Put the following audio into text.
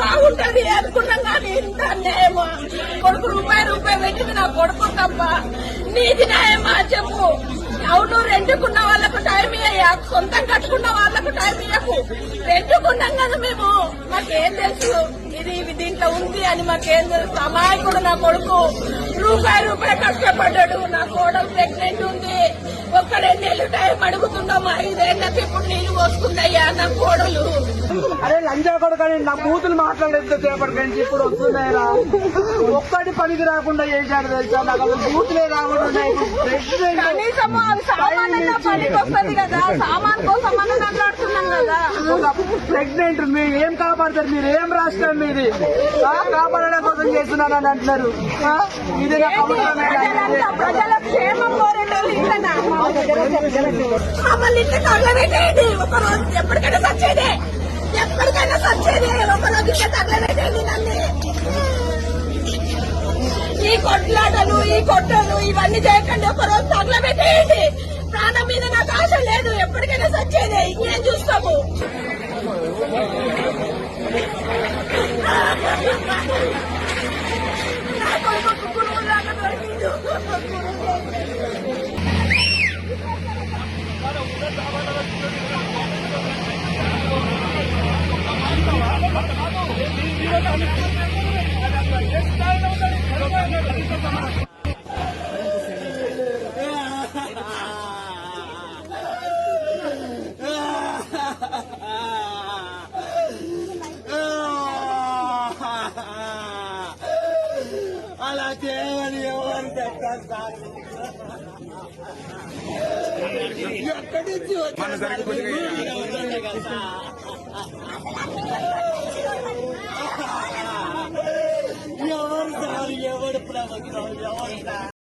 బాగుంటది అనుకున్నాం కానీ ఇంత అన్యాయమా కొడుకు రూపాయి రూపాయి పెట్టింది నా కొడుకు తప్ప. నీది న్యాయమా చెప్పు. అవును రెండుకున్న వాళ్ళకు టైం ఇయ్యా సొంతం కట్టుకున్న వాళ్ళకు టైం ఇయ్యకు. రెండుకున్నాం కదా మేము. మాకేం తెలుసు? ఇది ఇది దీంట్లో ఉంది అని మాకేం తెలుసు? అమాయకుడు నా కొడుకు. రూపాయి రూపాయి కష్టపడ్డాడు. నా కోడలు ప్రెగ్నెంట్ ఉంది. ఒక్క రెండేళ్ళు టైం అడుగుతున్నాం ఐదేళ్ళకి ఇప్పుడు నీళ్ళు పోసుకుందయ్యా నా కోడలు. అరే లంజా కొడుకని నా కూతురు మాట్లాడేంత నుంచి ఇప్పుడు వస్తున్నాయిరా. ఒక్కటి పనికి రాకుండా చేశాడు తెలుసా? నాకు అసలు బూతులే రాకుండా కనీసం సామాన్ పనికి వస్తుంది కదా. సామాన్ కోసం ఒక ప్రెగ్నెంట్ మీరు ఏం కాపాడతారు మీరు? ఏం రాష్ట్రం మీది? కాపాడడం కోసం చేస్తున్నానని అంటున్నారు. ఇది. ప్రజల క్షేమం మమ్మల్ని తగలబెట్టేయండి ఎప్పటికైనా సచ్చేదే. ఎప్పటికైనా సచ్చేదే. తగలబెట్టేయండి నన్ను. ఈ కొట్లాటలు ఈ కొట్టలు ఇవన్నీ చేయకండి. ఒక రోజు తగలబెట్టేయండి. ప్రాణం మీద నాకు ఆశ లేదు. ఎప్పటికైనా సచ్చేదే. ఇంకేం చూస్తాము నా కొడుకు కుక్కుడులాగా దొరికిండు అలా చేయమని ఎవరు ఎక్కడి నుంచి ఎవరు సార్? ఎవరు ప్రభుత్వం ఎవరు సార్?